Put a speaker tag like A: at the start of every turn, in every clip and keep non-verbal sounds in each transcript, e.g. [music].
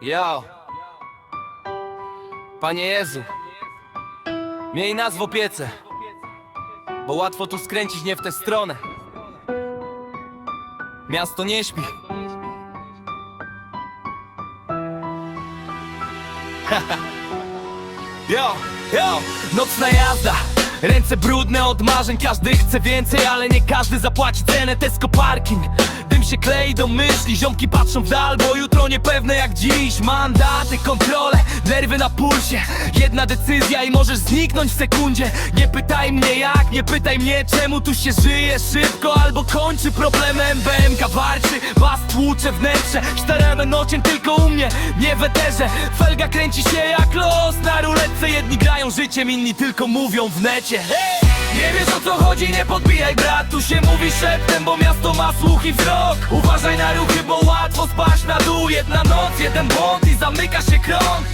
A: Yo. Panie Jezu, miej nas w opiece, bo łatwo tu skręcić nie w tę stronę. Miasto nie śpi. [laughs] Yo, yo, nocna jazda Ręce brudne od marzeń, każdy chce więcej Ale nie każdy zapłaci cenę. Tesco parking Dym się klei do myśli, ziomki patrzą w dal Bo jutro niepewne jak dziś. Mandaty, kontrole, nerwy na pulsie. Jedna decyzja i możesz zniknąć w sekundzie. Nie pytaj mnie jak, nie pytaj mnie czemu Tu się żyje szybko albo kończy problemem BMK warczy, bas tłucze wnętrze Cztereme nocien tylko u mnie, nie w eterze. Felga kręci się jak los na ruletce Jedni grają życiem, inni tylko mówią w necie Hey! Nie wiesz o co chodzi, nie podbijaj brat Tu się mówi szeptem, bo miasto ma słuch i wzrok. Uważaj na ruchy, bo łatwo spaść na dół. Jedna noc, jeden błąd i zamyka się krąg.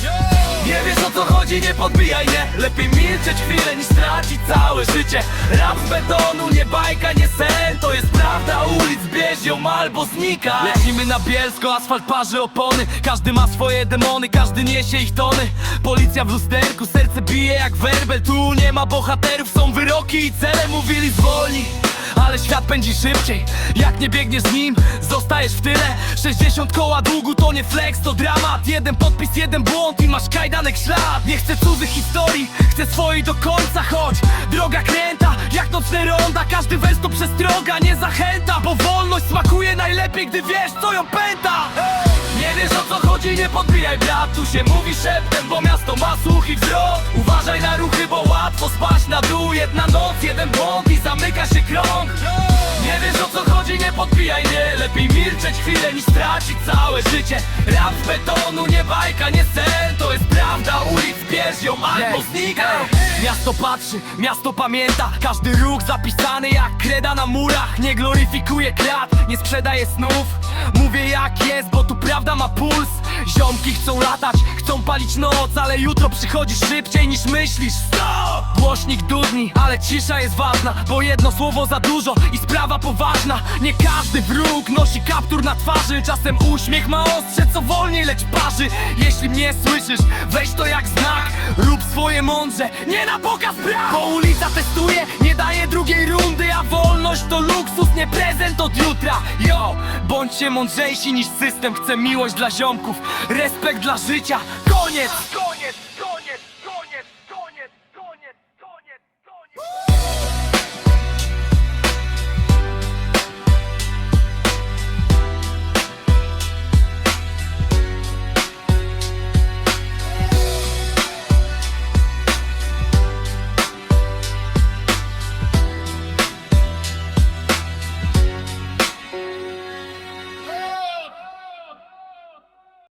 A: Nie wiesz o co chodzi, nie podbijaj nie. Lepiej milczeć chwilę niż stracić całe życie. Rap z betonu, nie bajka, nie sen. To jest prawda ulic, bierz ją albo znikaj. Lecimy na Bielsko, asfalt parzy opony. Każdy ma swoje demony, każdy niesie ich tony. Policja w lusterku, serce bije jak werbel. Tu nie ma bohaterów, są wyroki i cele Mówili zwolnij ale świat pędzi szybciej. Jak nie biegniesz z nim, zostajesz w tyle. 60 koła długu to nie flex, to dramat. Jeden podpis, jeden błąd i masz kajdanek ślad. Nie chcę cudzych historii, chcę swojej do końca. Choć droga kręta, jak nocne ronda. Każdy wers to przestroga, nie zachęta Bo wolność smakuje najlepiej, gdy wiesz co ją pęta. Nie wiesz o co chodzi, nie podbijaj brat Tu się mówi szeptem, bo miasto ma słuch i wzrok. Uważaj na ruchy, bo łatwo spaść na dół Jedna noc, jeden błąd i zamyka się krąg. Nie wiesz o co chodzi, nie podbijaj nie Lepiej milczeć chwilę niż stracić całe życie. Rap z betonu, nie bajka, nie sen To jest prawda. Ulic, bierz ją albo znikaj. Miasto patrzy, miasto pamięta. Każdy ruch zapisany jak kreda na murach Nie gloryfikuje krat, nie sprzedaje snów. Mówię jak jest, bo tu prawda ma puls. Ziomki chcą latać, chcą palić noc Ale jutro przychodzi szybciej niż myślisz. Stop! Głośnik dudni, ale cisza jest ważna Bo jedno słowo za dużo i sprawa poważna. Nie każdy wróg nosi kaptur na twarzy Czasem uśmiech ma ostrze, co wolniej lecz parzy. Jeśli mnie słyszysz, weź to jak znak. Rób swoje mądrze, nie na pokaz brak Bo ulica testuje, nie daje drugiej rundy A wolność to luksus, nie prezent od jutra. Yo, bądźcie mądrzejsi niż system. Chcę miłość dla ziomków, respekt dla życia. Koniec!